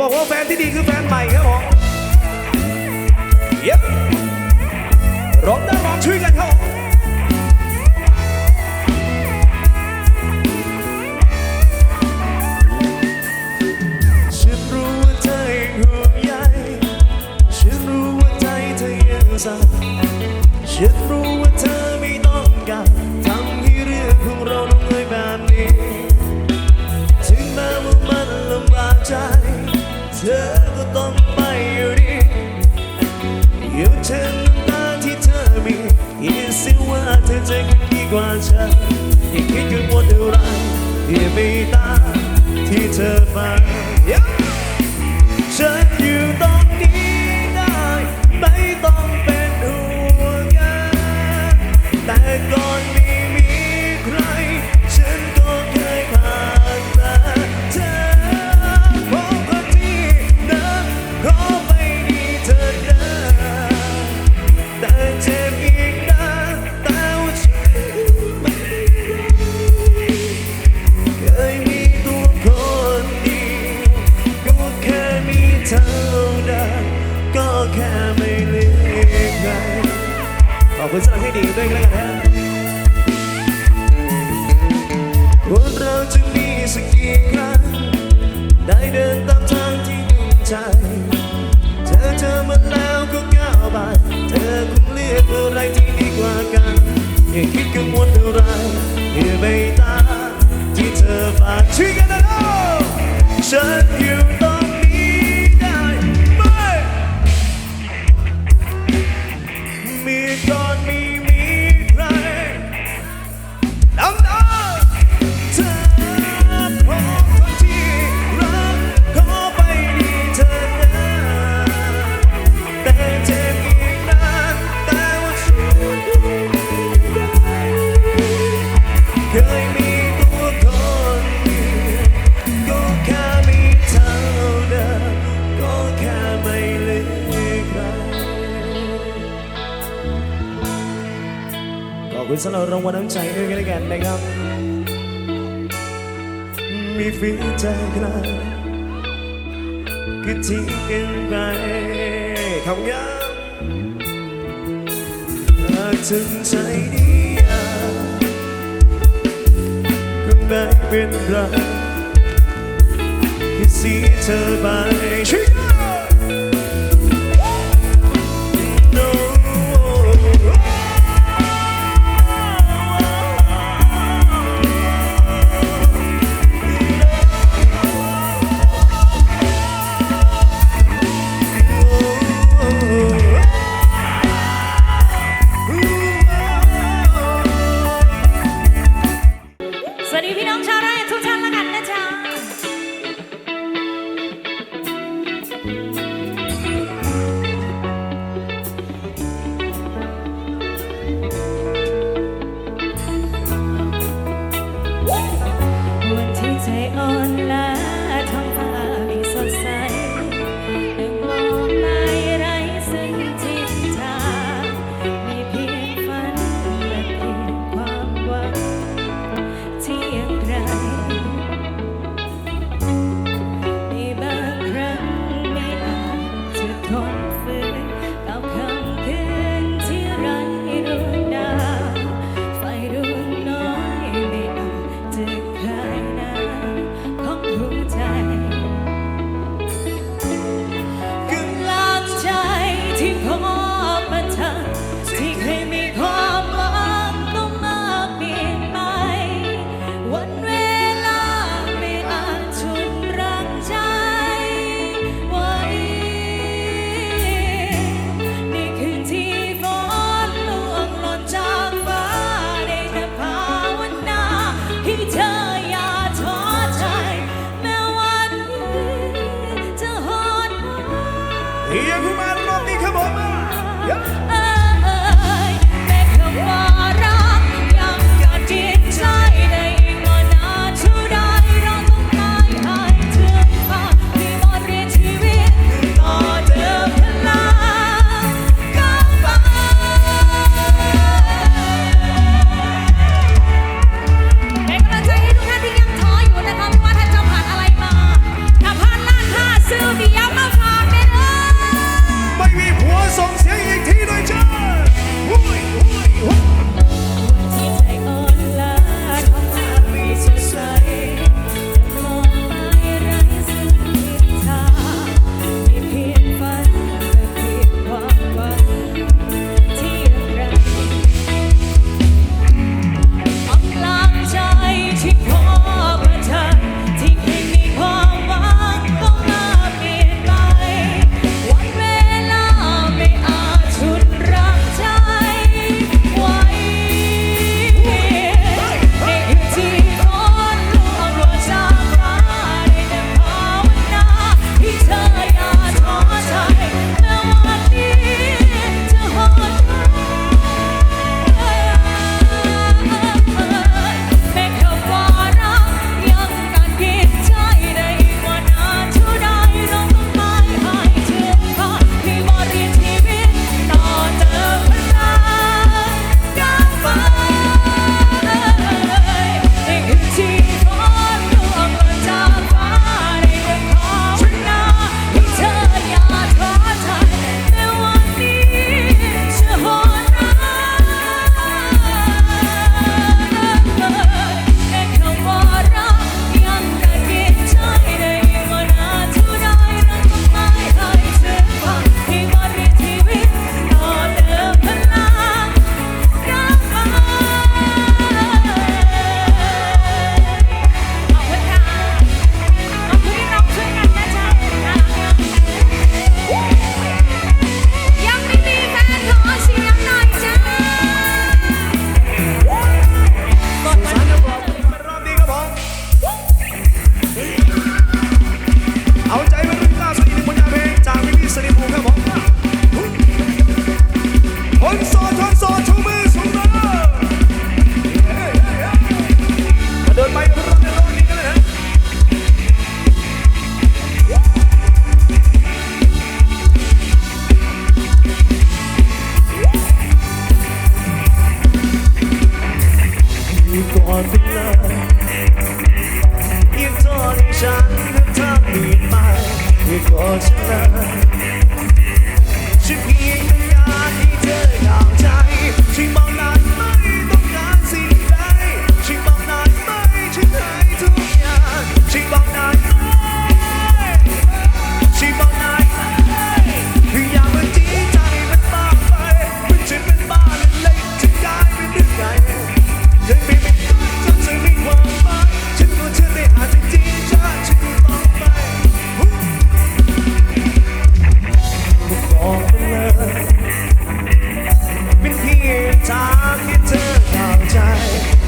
บอกว่าแฟนที่ดีคือแฟนใหม่ครับผมเย็บร้องได้ร้องช่วยกัน ที่ไม่ตาที่เธอฟัง อย่าคิดกังวลอะไรอย่าไปตาที่เธอฝากช่วยกันนะฉั รางวัลน้ำใจด้วยกันแล้วกันนะครับ มีฝีใจกันคือทิ้งกันไปคำยำหากถึงใจดีก็ไม่เป็นไรคิดสีเธอไปช่วย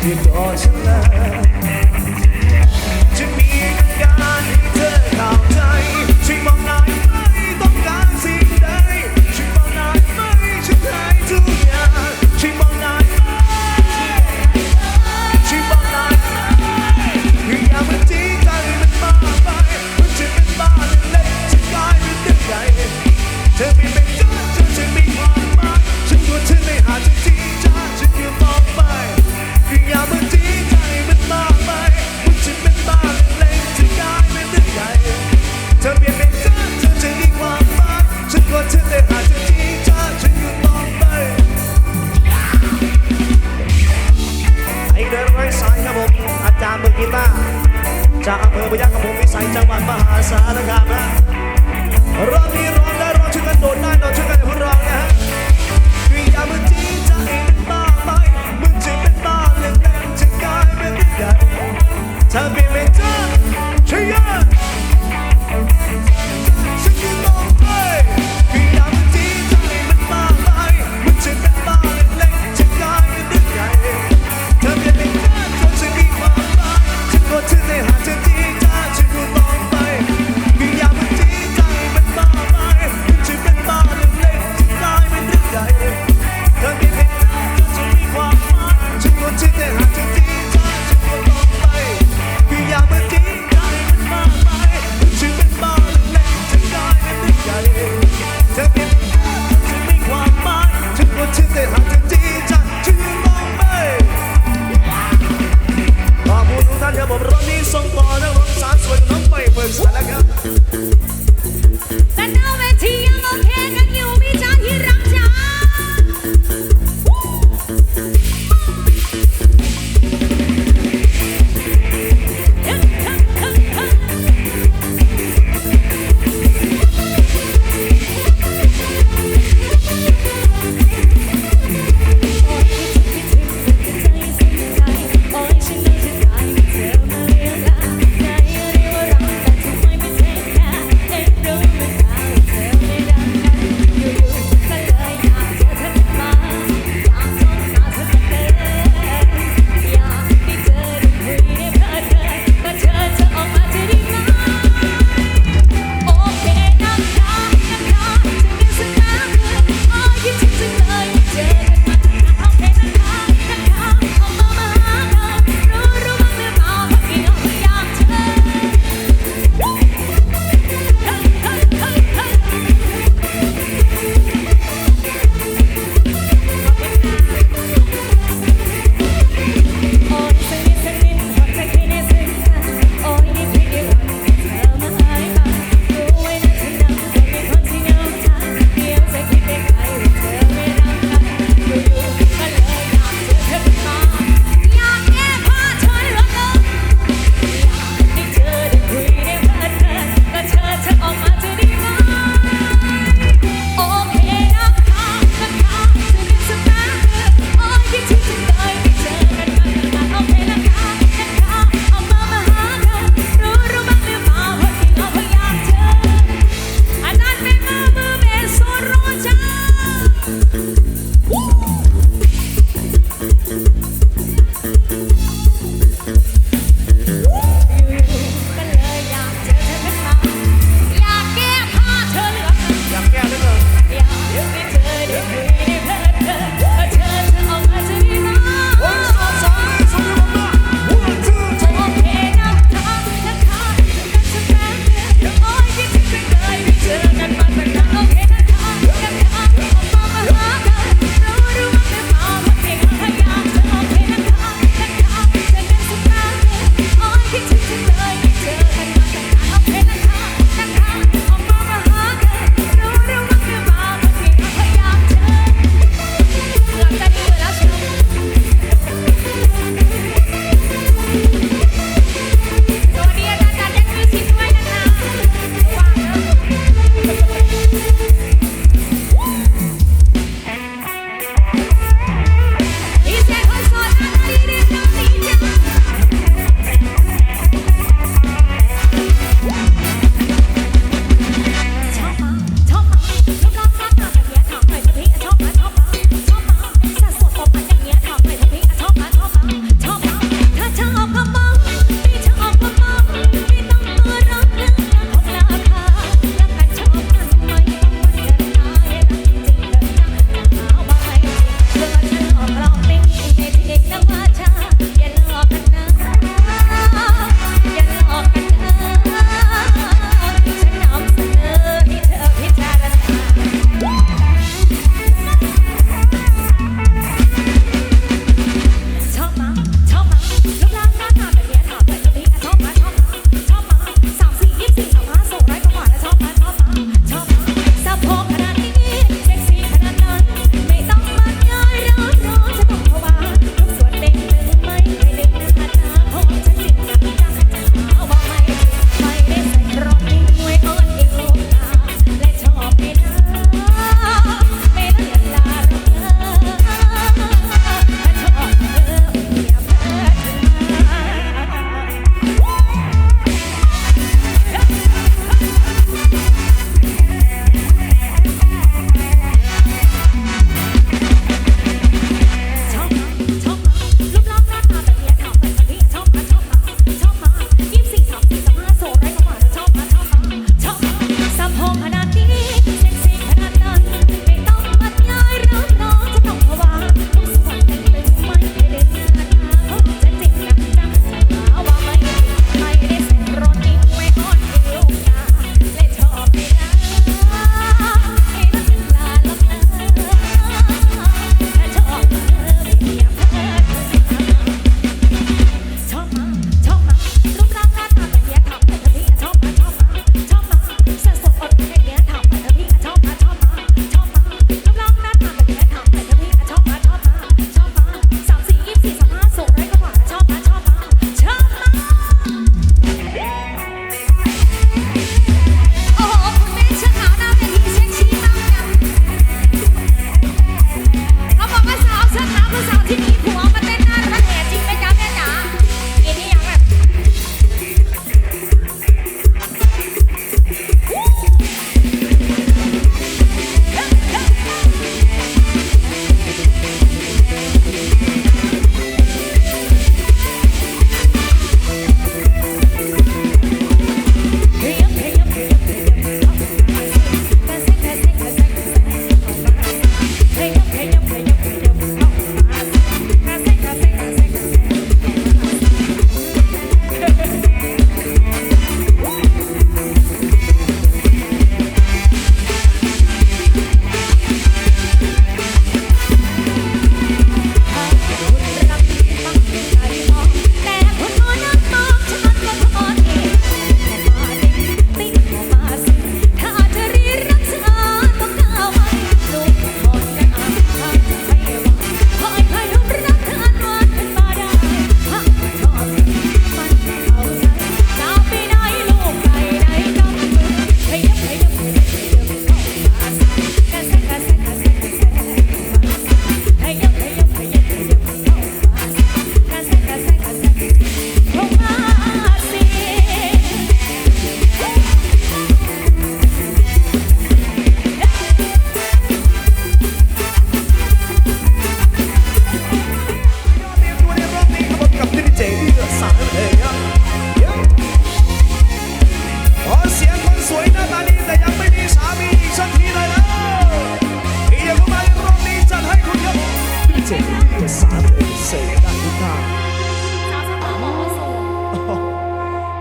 bir doğaçlar จากอำเภอพยัคฆ์กระผมวิสัยจังหวัดมหาสารคามนะรอบนี้ร้องได้ร้องช่วยกันโดดได้นอนช่วยกันพวกเรานะฮะวิญญามือจีใจเป็นบ้าไหมมันจีเป็นบ้าเรื่องแรงจะกลายเป็นใหญ่ถ้าเป็น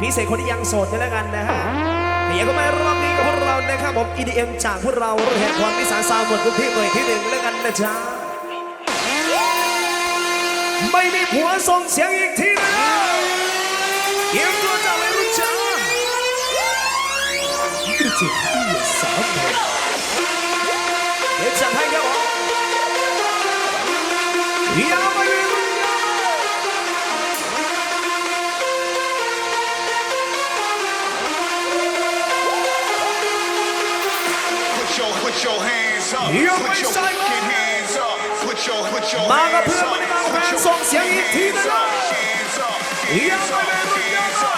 พิเศษคนที่ยังโสดกันแล้วกันนะฮะเดี๋ยวก็มารอบนี้กับพวกเรานะครับผม EDM จากพวกเรารถแห่ความพิสารสาวหมดทุกที่หน่วยที่หนึ่งแล้วกันนะจ๊ะไม่มีผัวส่งเสียงอีกทีนะเ Put your hands up. Put your fucking hands up. Put your put your hands up. Put your hands up. Hands up. Hands up. Hands up.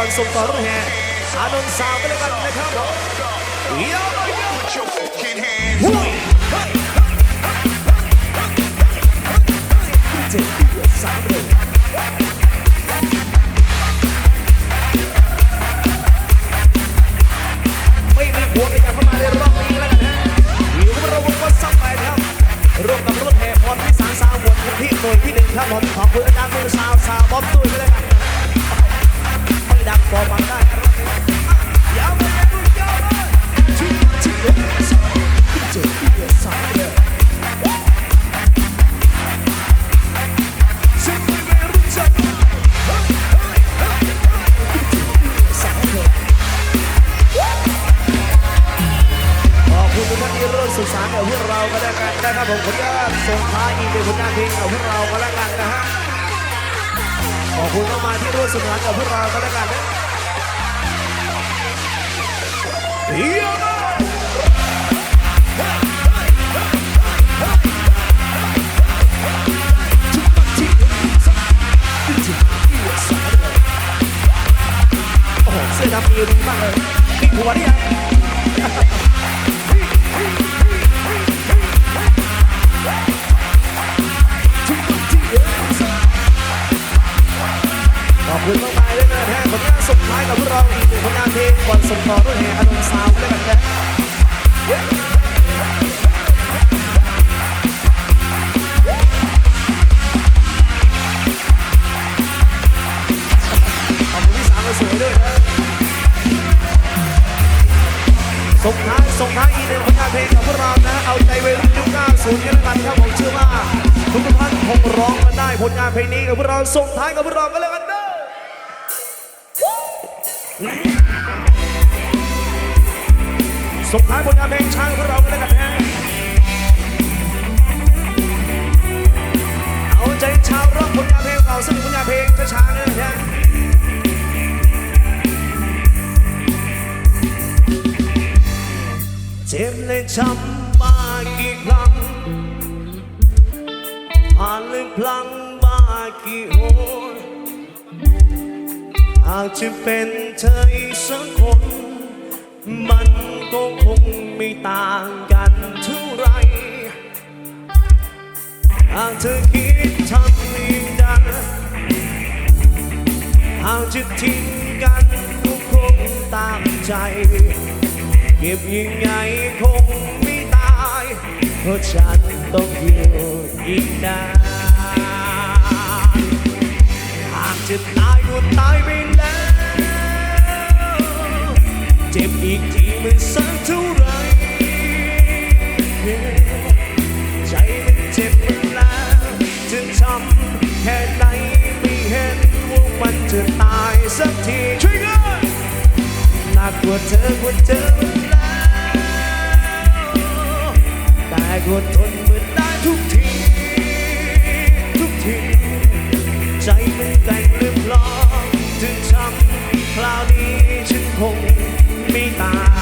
ก่อนส่งต่อรถแห่อานนท์สาวกันแล้วกันนะครับผมเยี่ยมเลยเยี่ยม Put your fucking hands หุ้ up. ยเฮ้ยเจ็ดปีสาเดือนไม่มีหัวกันเข้ามีแล้วกันนะอยู่กับเราวงก็ซับไปครับร่วมกับรถแห่พรพิสารสาวหมวดที่หน่วยที่หนึ่งครับผมขอบคุณอาจารย์มือสาวสาวบอมตุ้ยกันเลยกันไม่ดังพอฟังได้ครับ ยาวเลยมึงยาวเลยชิชิเดสเจ็ดปีสามเดือนฉันไม่ไม่รู้จักเฮ้ยเฮ้ยเฮ้ยเฮ้ยเจ็ดปีสาเอนขอบคุณทุกท่านที่ร่วมสื่อสารกับพวกเรากันแล้วกันนะครับผมขออนุญาตส่งท้ายอีกเป็นผลงานเพลงกับพวกเรากันแล้วกันนะฮะ ขอบคุณมากๆที่ร่วมสื่อสารกับพวกเรากันแล้วกันนะเฮียมาเสื้อดำมีดีมากเลยมีหัวนี่ยั ขอบคุณมากมายด้วยนะฮะผลงานสุดท้ายกับพวกเราอีกหนึ่งผลงานเพลงก่อนส่งต่อด้วยแห่อารมณ์ซาวด์ด้วยกันนะขอบคุณพี่สาวสวยด้วยนะส่งท้ายส่งท้ายอีกหนึ่งผลงานเพลงกับพวกเรานะเอาใจวัยรุ่นยุค90กันแล้วกันครับผมเชื่อว่าทุกท่านคงร้องกันได้ผลงานเพลงนี้กับพวกเราส่งท้ายกับพวกเรากันแล้วกัน ส่งท้ายผลงานเพลงช้างของเรากันแล้วกันนะเอาใจชาวร็อกผลงานเพลงเก่าซึ่งผลงานเพลงช้าๆเนี่ยนะเจ็บและช้ำมากี่ครั้งผ่านเลยพลังมากี่โหนหากจะเป็นเธออีกสักคน มันก็คงไม่ต่างกันเท่าไร หากเธอคิดทำอีกดังหากจะทิ้งกันก็คงตามใจ เก็บยังไงคงไม่ตาย เพราะฉันต้องอยู่อีกนานหากจะตาย ตายไปแล้ว เจ็บอีกทีมันสักเท่าไรใจมันเจ็บมันแล้วจะทำแค่ไหนไม่เห็นว่ามันจะตายสักทีช่วยกันหนักกว่าเธอกว่าเธอแล้วแต่กว่าทนเหมือนได้ทุกที ทุกที ใจมันแต่ง คราวนี้ฉันคงไม่ตาย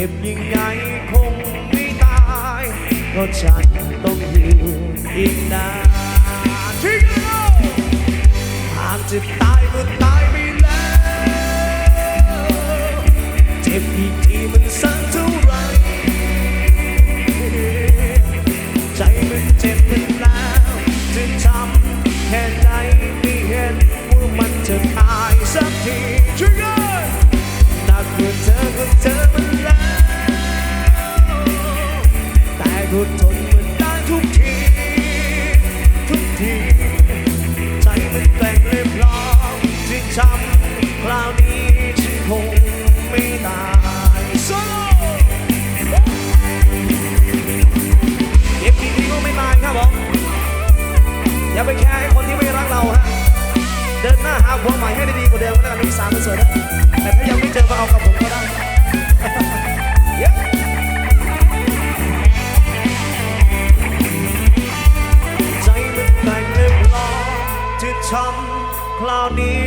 จ็บยังไงคงไม่ตายเพราะฉันต้องอยู่อีกนานที่กันหากจะตายก็ตายไปแล้วเจ็บอีกทีมันสักเท่าไรใจมันเจ็บมันแล้วจะทำแค่ไหนไม่เห็นว่ามันจะตายสักทีช่วย แต่ก็ทนมันได้ทุกที ทุกที ใจมันแกล้งเลยพลองที่ทำคราวนี้ฉันคงไม่ตายโซโล่เก็บทีนี้ก็ไม่ตายครับผมอย่าไปแคร์ให้คนที่ไม่รักเราฮะเดินหน้าหาผัวใหม่ให้ได้ดีกว่าเดิมแล้วกันมีสามเสริฐนะแต่ถ้ายังไม่เจอมาเอากับผม นี้